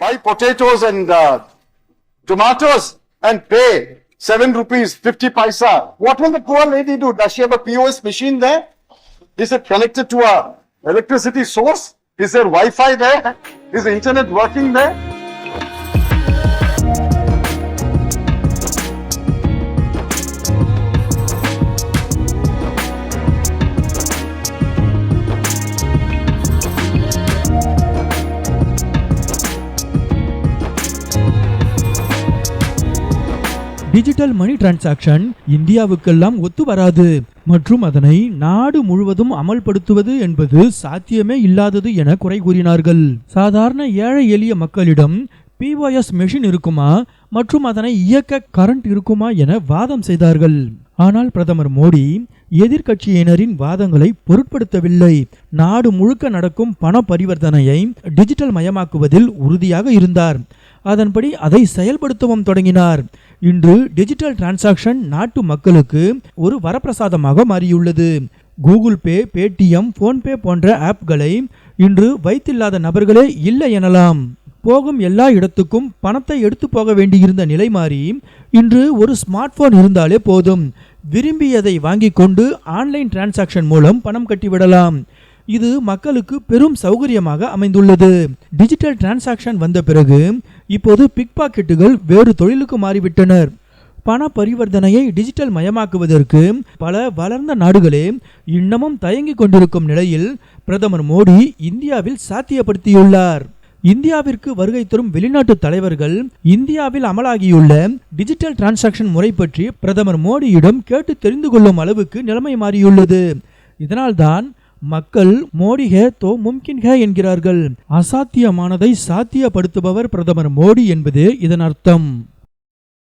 buy potatoes and uh, tomatoes and pay 7 rupees 50 paisa. What will the poor lady do? Does she have a POS machine there? Is it connected to a electricity source? Is there Wi-Fi there? Is the internet working there? Digital money transaction இந்தியாவுக்கெல்லாம் ஒத்து வராது. மற்றும் அதனை நாடு முழுவதும் அமல்படுத்துவது என்பது சாத்தியமே இல்லாதது என குறை கூறினார்கள். சாதாரண ஏழை எளிய மக்களிடம் பிஓஎஸ் மெஷின் இருக்குமா? மற்றும் அதனை இயக்க கரண்ட் இருக்குமா என வாதம் செய்தார்கள். ஆனால் பிரதமர் மோடி எதிர்க்கட்சியினரின் வாதங்களை பொருட்படுத்தவில்லை. நாடு முழுக்க நடக்கும் பண பரிவர்த்தனையை டிஜிட்டல் மயமாக்குவதில் உறுதியாக இருந்தார். அதன்படி அதை செயல்படுத்தவும் தொடங்கினார். இன்று டிஜிட்டல் டிரான்சாக்ஷன் நாட்டு மக்களுக்கு ஒரு வரப்பிரசாதமாக மாறியுள்ளது. கூகுள் பே பேடிஎம் போன்பே போன்ற ஆப்களை இன்று வைத்தில்லாத நபர்களே இல்லை எனலாம். போகும் எல்லா இடத்துக்கும் பணத்தை எடுத்து போக வேண்டியிருந்த நிலை மாறி இன்று ஒரு ஸ்மார்ட் போன் இருந்தாலே போதும். விரும்பியதை வாங்கிக் கொண்டு ஆன்லைன் டிரான்சாக்ஷன் மூலம் பணம் கட்டிவிடலாம். இது மக்களுக்கு பெரும் சௌகரியமாக அமைந்துள்ளது. டிஜிட்டல் டிரான்சாக்ஷன் வந்த பிறகு இப்போது பிக் பாக்கெட்டுகள் வேறு தொழிலுக்கு மாறிவிட்டனர். பண பரிவர்த்தனையை டிஜிட்டல் மயமாக்குவதற்கு பல வளர்ந்த நாடுகளே இன்னமும் தயங்கிக் கொண்டிருக்கும் நிலையில் பிரதமர் மோடி இந்தியாவில் சாத்தியப்படுத்தியுள்ளார். இந்தியாவிற்கு வருகை தரும் வெளிநாட்டு தலைவர்கள் இந்தியாவில் அமலாகியுள்ள டிஜிட்டல் டிரான்சாக்ஷன் முறை பற்றி பிரதமர் மோடியிடம் கேட்டு தெரிந்து கொள்ளும் அளவுக்கு நிலைமை மாறியுள்ளது. இதனால்தான் மக்கள் மோடி ஹே தோ மும்கின் ஹே என்கிறார்கள். அசாத்தியமானதை சாத்தியப்படுத்துபவர் பிரதமர் மோடி என்பது இதன் அர்த்தம்.